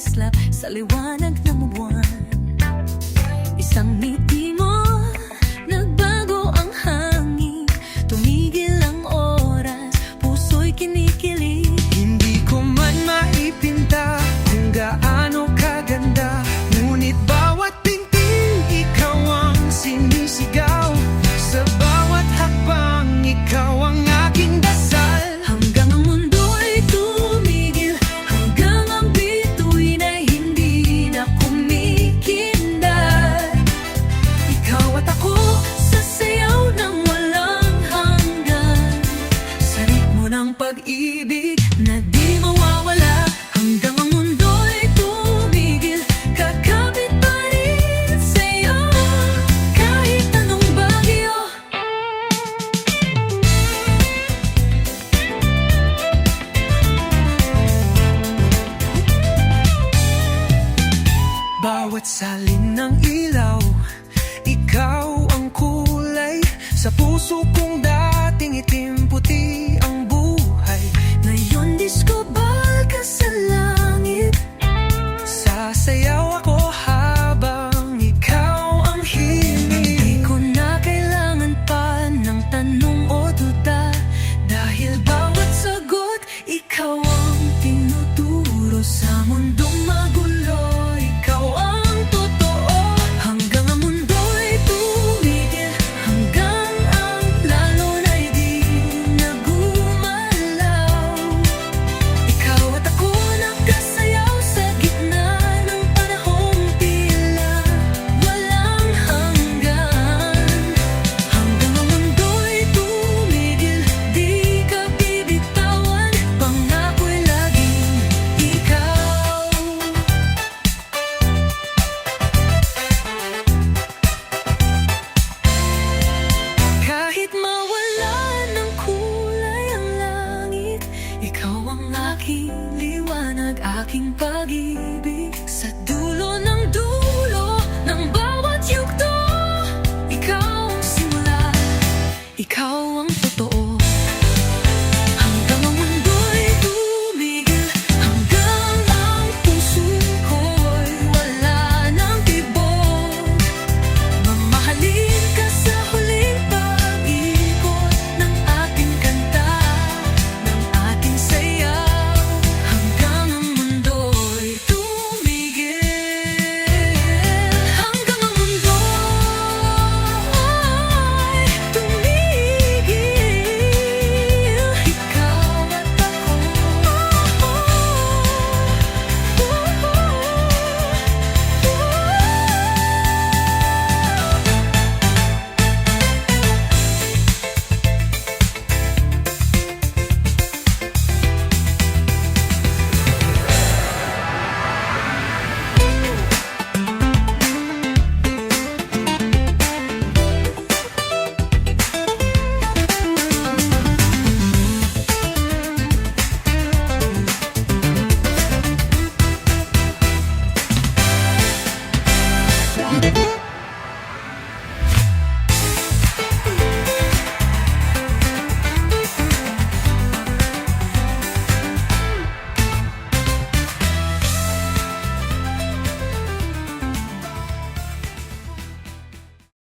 islap sa liwanag ng buwan. Isang ngiti Bawat salin ng ilaw. Ikaw ang kulay Sa puso kong dating itim. aking pag-ibig.